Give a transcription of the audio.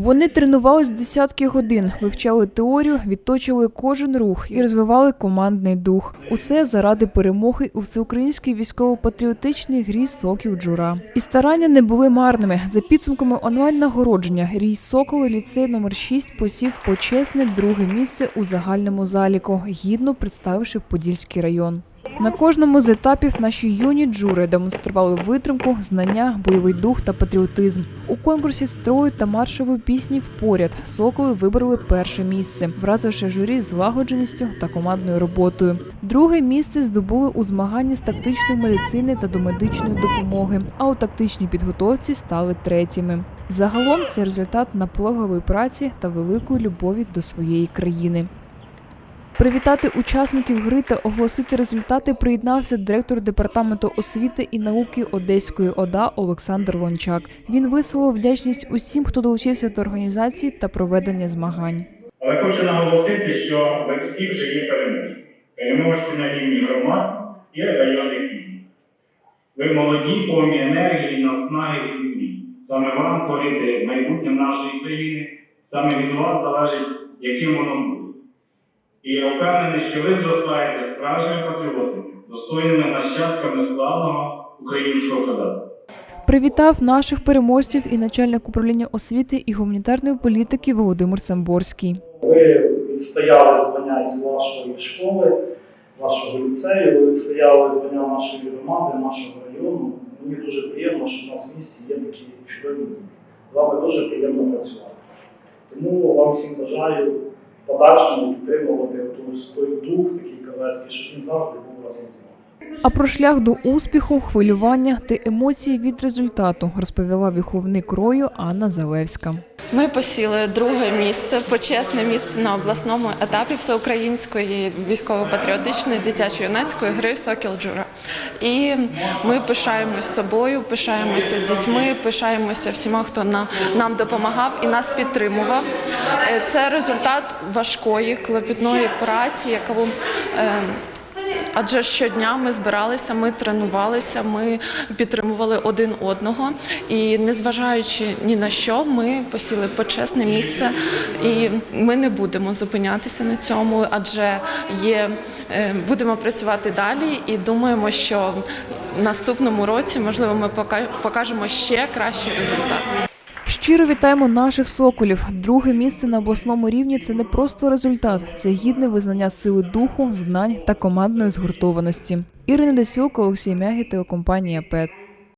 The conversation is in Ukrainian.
Вони тренувались десятки годин, вивчали теорію, відточили кожен рух і розвивали командний дух. Усе заради перемоги у всеукраїнській військово-патріотичній грі Сокіл Джура. І старання не були марними. За підсумками онлайн нагородження Рій Соколи ліцей номер 6 посів почесне друге місце у загальному заліку, гідно представивши Подільський район. На кожному з етапів наші юні джури демонстрували витримку, знання, бойовий дух та патріотизм. У конкурсі строю та маршової пісні впоряд соколи вибрали перше місце, вразивши журі злагодженістю та командною роботою. Друге місце здобули у змаганні з тактичної медицини та домедичної допомоги. А у тактичній підготовці стали третіми. Загалом це результат наполегливої праці та великої любові до своєї країни. Привітати учасників гри та оголосити результати приєднався директор департаменту освіти і науки Одеської ОДА Олександр Лончак. Він висловив вдячність усім, хто долучився до організації та проведення змагань. Але хочу наголосити, що ви всі вже є переможці. Переможці на рівні громад і районних рівнів. Ви молоді, повні енергії, наснаги і любві. Саме вам творити майбутнє нашої країни, саме від вас залежить, яким воно буде. І я впевнений, що ви зростаєте справжніми патріотами, достойними нащадками славного українського козацтва. Привітав наших переможців і начальник управління освіти і гуманітарної політики Володимир Самборський. Ви відстояли звання із вашої школи, вашого ліцею, ви відстояли звання нашої громади, нашого району. Мені дуже приємно, що в нас в місті є такі чудові люди. З вами дуже приємно працювати. Тому вам всім бажаю подальшому підтримувати той дух, такий казацький, щоб він завжди був разом з нами. А про шлях до успіху, хвилювання та емоції від результату розповіла віховник рою Анна Залевська. Ми посіли друге місце, почесне місце на обласному етапі всеукраїнської військово-патріотичної дитячо-юнацької гри Сокіл Джура. І ми пишаємось собою, пишаємося дітьми, пишаємося всіма, хто нам допомагав і нас підтримував. Е, Це результат важкої, клопітної праці, яку е, Адже щодня ми збиралися, ми тренувалися, ми підтримували один одного. І незважаючи ні на що, ми посіли почесне місце, і ми не будемо зупинятися на цьому, адже є е, будемо працювати далі і думаємо, що в наступному році можливо ми покажемо ще кращий результат. Щиро вітаємо наших соколів. Друге місце на обласному рівні це не просто результат, це гідне визнання сили духу, знань та командної згуртованості. Ірина Десюк, Олексій Мягі, телекомпанія ПЕТ.